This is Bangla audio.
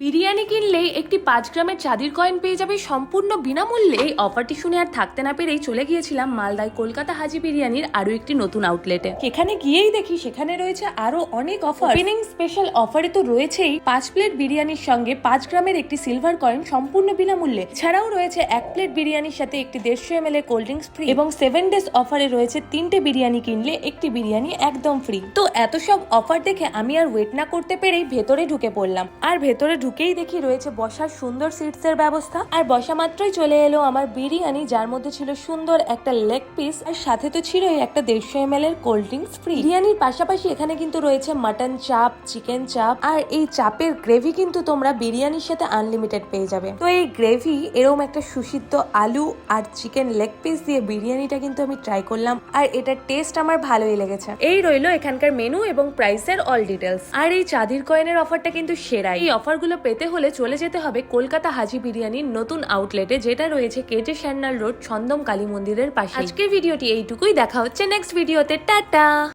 বিরিয়ানি কিনলেই একটি পাঁচ গ্রামের চাঁদির কয়েন পেয়ে যাবে সম্পূর্ণ বিনামূল্যে। এই অফারটি শুনে আর থাকতে না পেরেই চলে গিয়েছিলাম মালদায় কলকাতা হাজি বিরিয়ানির আরও একটি নতুন আউটলেটে এখানে গিয়েই দেখি সেখানে রয়েছে আরও অনেক অফার ওপেনিং স্পেশাল অফারে তো রয়েছেই পাঁচ প্লেট বিরিয়ানির সঙ্গে পাঁচ গ্রামের একটি সিলভার কয়েন সম্পূর্ণ বিনামূল্যে। ছাড়াও রয়েছে এক প্লেট বিরিয়ানির সাথে একটি দেড়শো এম এল এর কোল্ড ড্রিঙ্কস ফ্রি এবং সেভেন ডেজ অফারে রয়েছে তিনটে বিরিয়ানি কিনলে একটি বিরিয়ানি একদম ফ্রি তো এত সব অফার দেখে আমি আর ওয়েট না করতে পেরেই ভেতরে ঢুকে পড়লাম। আর ভেতরে ঢুকেই দেখি রয়েছে বসার সুন্দর সিটস এর ব্যবস্থা। আর বসা মাত্রই চলে এলো আমার বিরিয়ানি, যার মধ্যে ছিল সুন্দর একটা লেগ পিস আর সাথে তো ছিলই একটা দেড়শো এম এর কোল্ড ড্রিঙ্কস ফ্রি বিরিয়ানির পাশাপাশি এখানে কিন্তু রয়েছে মাটন চাপ চিকেন চাপ আর এই চাপের গ্রেভি কিন্তু তোমরা বিরিয়ানির সাথে আনলিমিটেড পেয়ে যাবে। তো এই গ্রেভি এরকম একটা সুসিদ্ধ আলু আর চিকেন লেগ পিস দিয়ে বিরিয়ানিটা কিন্তু আমি ট্রাই করলাম, আর এটার টেস্ট আমার ভালোই লেগেছে। এই রইল এখানকার মেনু এবং প্রাইসের অল ডিটেলস আর এই চাঁদির কয়েনের অফারটা কিন্তু সেরাই। এই অফারগুলো পেতে হলে চলে যেতে হবে কলকাতা হাজি বিরিয়ানির নতুন আউটলেটে যেটা রয়েছে কেজে শ্যান্নাল রোড, ছন্দম কালী মন্দিরের পাশে আজকের ভিডিওটি এইটুকুই, দেখা হচ্ছে নেক্সট ভিডিওতে টাটা!